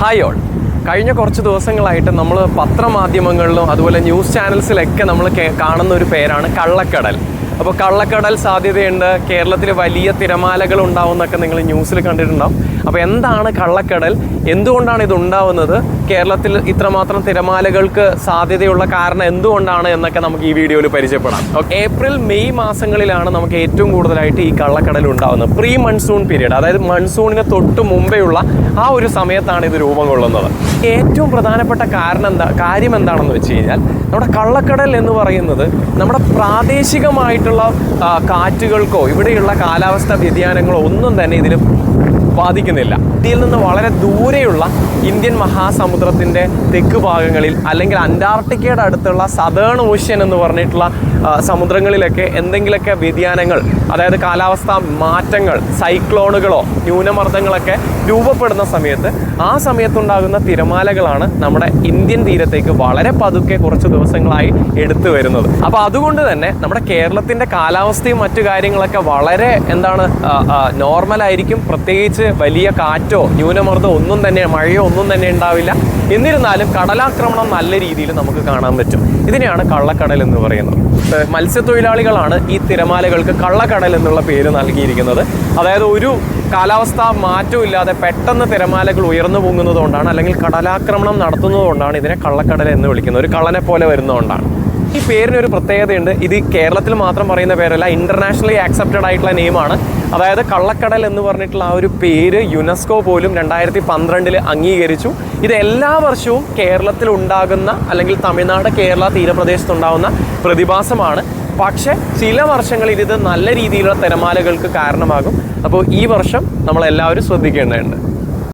Hi all കഴിഞ്ഞ കുറച്ച് ദിവസങ്ങളായിട്ട് നമ്മൾ പത്രമാധ്യമങ്ങളിലും അതുപോലെ ന്യൂസ് ചാനൽസിലൊക്കെ നമ്മൾ കാണുന്ന ഒരു പേരാണ് കള്ളക്കടൽ. അപ്പോൾ കള്ളക്കടൽ സാധ്യതയുണ്ട്. കേരളത്തിൽ വലിയ തിരമാലകൾ ഉണ്ടാവുമെന്നൊക്കെ നിങ്ങൾ ന്യൂസിൽ കണ്ടിട്ടുണ്ടാവും. അപ്പോൾ എന്താണ് കള്ളക്കടൽ? എന്തുകൊണ്ടാണ് ഇത് ഉണ്ടാവുന്നത്? കേരളത്തിൽ ഇത്രമാത്രം തിരമാലകൾക്ക് സാധ്യതയുള്ള കാരണം എന്തുകൊണ്ടാണ് എന്നൊക്കെ നമുക്ക് ഈ വീഡിയോയിൽ പരിചയപ്പെടാം. ഏപ്രിൽ മെയ് മാസങ്ങളിലാണ് നമുക്ക് ഏറ്റവും കൂടുതലായിട്ട് ഈ കള്ളക്കടൽ ഉണ്ടാവുന്നത്. പ്രീ മൺസൂൺ പീരീഡ് അതായത് മൺസൂണിന് തൊട്ട് മുമ്പെയുള്ള ആ ഒരു സമയത്താണ് ഇത് രൂപം കൊള്ളുന്നത്. ഏറ്റവും പ്രധാനപ്പെട്ട കാരണം എന്താ കാര്യം എന്താണെന്ന് വെച്ച് കഴിഞ്ഞാൽ നമ്മുടെ കള്ളക്കടൽ എന്ന് പറയുന്നത് നമ്മുടെ പ്രാദേശികമായിട്ടുള്ള കാറ്റുകൾക്കോ ഇവിടെയുള്ള കാലാവസ്ഥ വ്യതിയാനങ്ങളോ ഒന്നും തന്നെ ഇതിൽ ബാധിക്കുന്നില്ല. ഇന്ത്യയിൽ നിന്ന് വളരെ ദൂരെയുള്ള ഇന്ത്യൻ മഹാസമുദ്രത്തിന്റെ തെക്ക് ഭാഗങ്ങളിൽ അല്ലെങ്കിൽ അന്റാർട്ടിക്കയുടെ അടുത്തുള്ള സതേൺ ഓഷ്യൻ എന്ന് പറഞ്ഞിട്ടുള്ള സമുദ്രങ്ങളിലൊക്കെ എന്തെങ്കിലുമൊക്കെ വ്യതിയാനങ്ങൾ അതായത് കാലാവസ്ഥാ മാറ്റങ്ങൾ സൈക്ലോണുകളോ ന്യൂനമർദ്ദങ്ങളൊക്കെ രൂപപ്പെടുന്ന സമയത്ത് ആ സമയത്തുണ്ടാകുന്ന തിരമാലകളാണ് നമ്മുടെ ഇന്ത്യൻ തീരത്തേക്ക് വളരെ പതുക്കെ കുറച്ച് ദിവസങ്ങളായി എടുത്തു വരുന്നത്. അപ്പോൾ അതുകൊണ്ട് തന്നെ നമ്മുടെ കേരളത്തിന്റെ കാലാവസ്ഥയും മറ്റു കാര്യങ്ങളൊക്കെ വളരെ എന്താണ് നോർമൽ ആയിരിക്കും പ്രത്യേകിച്ച് വലിയ കാറ്റോ ന്യൂനമർദ്ദമോ ഒന്നും തന്നെ മഴയോ ഒന്നും തന്നെ ഉണ്ടാവില്ല. എന്നിരുന്നാലും കടലാക്രമണം നല്ല രീതിയിൽ നമുക്ക് കാണാൻ പറ്റും. ഇതിനെയാണ് കള്ളക്കടൽ എന്ന് പറയുന്നത്. മത്സ്യത്തൊഴിലാളികളാണ് ഈ തിരമാലകൾക്ക് കള്ളക്കടൽ എന്നുള്ള പേര് നൽകിയിരിക്കുന്നത്. അതായത് ഒരു കാലാവസ്ഥ മാറ്റവും ഇല്ലാതെ പെട്ടെന്ന് തിരമാലകൾ ഉയർന്നു പൊങ്ങുന്നതുകൊണ്ടാണ് അല്ലെങ്കിൽ കടലാക്രമണം നടത്തുന്നതുകൊണ്ടാണ് ഇതിനെ കള്ളക്കടൽ എന്ന് വിളിക്കുന്നത്. ഒരു കള്ളനെ പോലെ വരുന്നതുകൊണ്ടാണ്. ഈ പേരിന് ഒരു പ്രത്യേകതയുണ്ട്. ഇത് കേരളത്തിൽ മാത്രം പറയുന്ന പേരല്ല ഇന്റർനാഷണലി ആക്സെപ്റ്റഡ് ആയിട്ടുള്ള നെയിമാണ്. അതായത് കള്ളക്കടൽ എന്ന് പറഞ്ഞിട്ടുള്ള ആ ഒരു പേര് യുനെസ്കോ പോലും രണ്ടായിരത്തി പന്ത്രണ്ടിൽ അംഗീകരിച്ചു. ഇത് എല്ലാ വർഷവും കേരളത്തിൽ ഉണ്ടാകുന്ന അല്ലെങ്കിൽ തമിഴ്നാട് കേരള തീരപ്രദേശത്തുണ്ടാകുന്ന പ്രതിഭാസമാണ്. പക്ഷെ ചില വർഷങ്ങളിൽ ഇത് നല്ല രീതിയിലുള്ള തിരമാലകൾക്ക് കാരണമാകും. അപ്പോൾ ഈ വർഷം നമ്മളെല്ലാവരും ശ്രദ്ധിക്കേണ്ടതുണ്ട്.